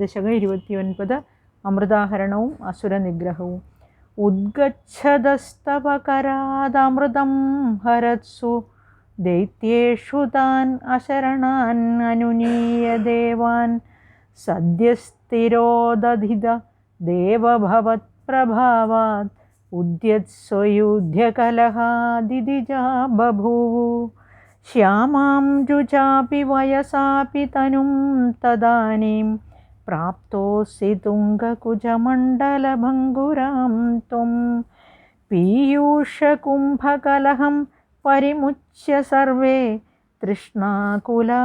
ദശകം ഇരുപത്തിയൊൻപത് അമൃതാഹരണവും അസുരനിഗ്രഹവും. ഉദ്ഗച്ഛതസ്തവകരാദമൃതം ഹരത്സു. ദൈത്യേഷു താൻ അശരണാൻ അനുനീയദേവാൻ സദ്യസ്ഥിരോദധിത ദേവഭവത്പ്രഭാവാത്. ഉദ്യത്സ്വയുധ്യകലഹാദിതിജാ ബഭൂവു ശ്യാമാം രുചാപി വയസാപി തനും തദാനീം. प्राप्तोऽसि तुङ्गकुजमण्डलभङ्गुरां त्वं पीयूषकुम्भकलहं परिमुच्य सर्वे तृष्णाकुला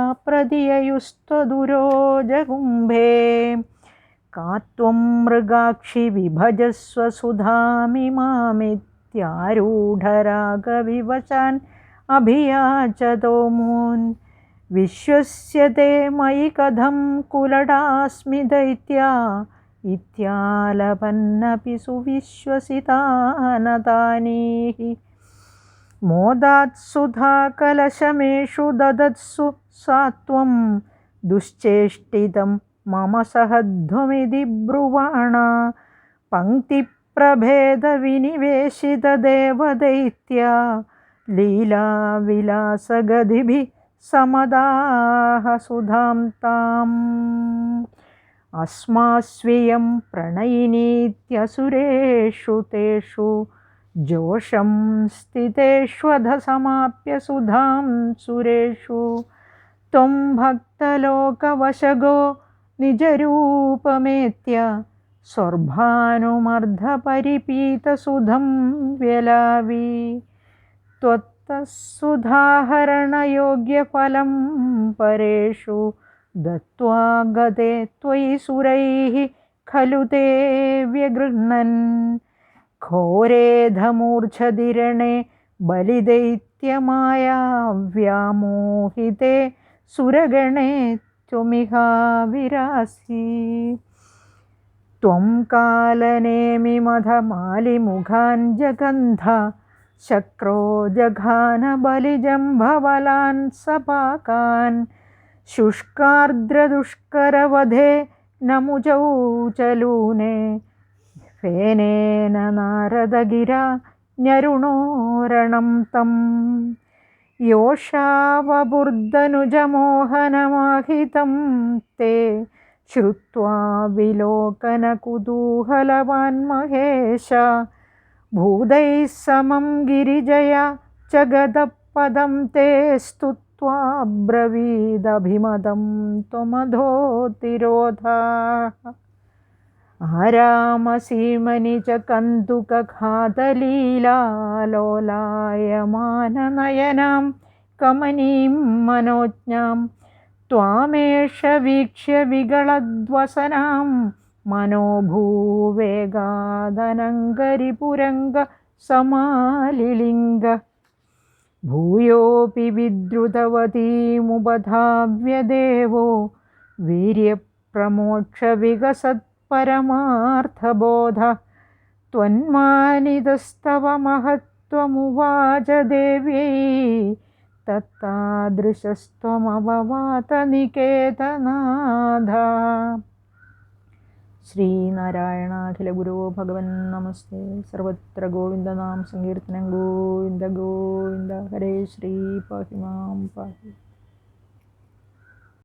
का त्वं मृगाक्षि विभजस्व सुधामिमामित्यारूढरागविवशान् अभियाचतो मून्। വിശ്വസ്യതേ മയി കഥം കുലടാസ്മി ദൈത്യ ഇത്യാലപന്നപി സുവിശ്വസിതാനതാനീഹി. മോദാത്സുധാ ദദത്സു സാത്വം ദുശ്ചേഷ്ടിതം മമ സഹധ്വമിതി ബ്രുവാണ. പങ്ക്തിപ്രഭേദവിനിവേശിതദേവദൈത്യ ലീലാവിലാസഗതിഭിः समदाह सुधां ताम् अस्मास्वियं प्रणयिनीत्यसुरेषु तेषु जोषं स्थितेष्वधसमाप्य सुधां सुरेषु। त्वं भक्तलोकवशगो निजरूपमेत्य स्वर्भानुमर्धपरिपीतसुधं व्यलावि। त्वत्तस्सुधाहरणयोग्यफलं परेषु दत्त्वा गते त्वयि सुरैः खलु ते व्यगृह्णन्। घोरेधमूर्च्छदिरणे बलिदैत्यमाया व्यामोहिते सुरगणे त्वमिहाविरासि। त्वं कालनेमिमधमालिमुखान् जगन्ध शक्रो जघानबलिजम्भवलान् सपाकान् शुष्कार्द्रदुष्करवधे नमुजौ चलूने फेनेन नारदगिरा न्यरुणोरणं तम् योषावबुर्दनुजमोहनमाहितं ते श्रुत्वा विलोकनकुतूहलवान्महेश भूदैः समं गिरिजया च गतपदं ते स्तुत्वा ब्रवीदभिमदं त्वमधोतिरोधाः। आरामसीमनि च कन्दुकघातलीलालोलायमाननयनां कमनीं मनोज्ञां त्वामेष वीक्ष्य विगलद्वसनां मनोभूवेगादनङ्गरिपुरङ्गसमालिलिङ्ग भूयोऽपि विद्रुतवतीमुपधाव्य देवो वीर्यप्रमोक्षविकसत् परमार्थबोध त्वन्मानितस्तव महत्त्वमुवाच देव्यै तत्तादृशस्त्वमववात निकेतनाथ ശ്രീനാരായണാഖിലഗുരോ ഭഗവൻ നമസ്തേ. സർവത്ര ഗോവിന്ദനാം സങ്കീർത്തനം ഗോവിന്ദ ഗോവിന്ദ. ഹരേ ശ്രീ പാഹിമാം പാഹി.